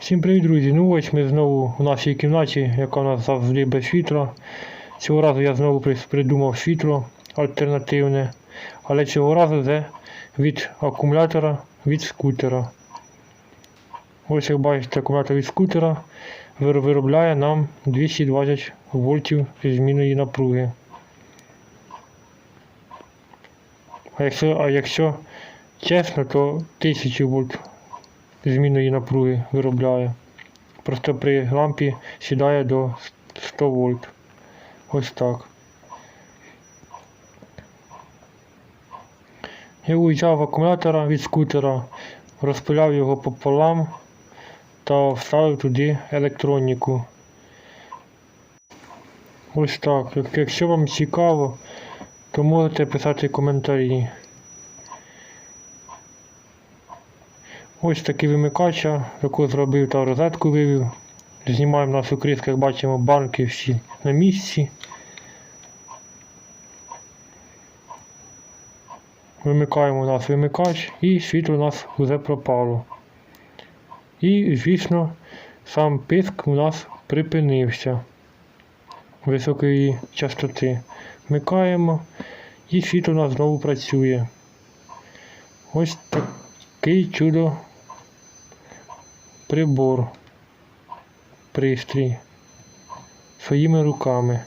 Всім привіт, друзі! Ну ось ми знову у нашій кімнаті, яка у нас завжди без світла. Цього разу я знову придумав світло альтернативне, але цього разу вже від акумулятора від скутера. Ось як бачите, акумулятор від скутера виробляє нам 220 вольтів змінної напруги. А якщо, а якщо чесно, то 1000 вольт змінної напруги виробляє. Просто при лампі сідає до 100 вольт. Ось так. Я уїжджав акумулятора від скутера, розпиляв його пополам та вставив туди електроніку. Ось так. Якщо вам цікаво, то можете писати коментарі. Ось такий вимикач, яку зробив та розетку вивів. Знімаємо нашу криску, як бачимо, банки всі на місці. Вимикаємо у нас вимикач і світло у нас вже пропало. І, звісно, сам писк у нас припинився високої частоти. Вмикаємо і світло у нас знову працює. Ось такий чудо прибор, пристрій своїми руками.